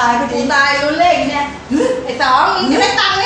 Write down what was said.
ตายพอดีตายรู้เลขเนี่ยไอ้สองจะได้ตัง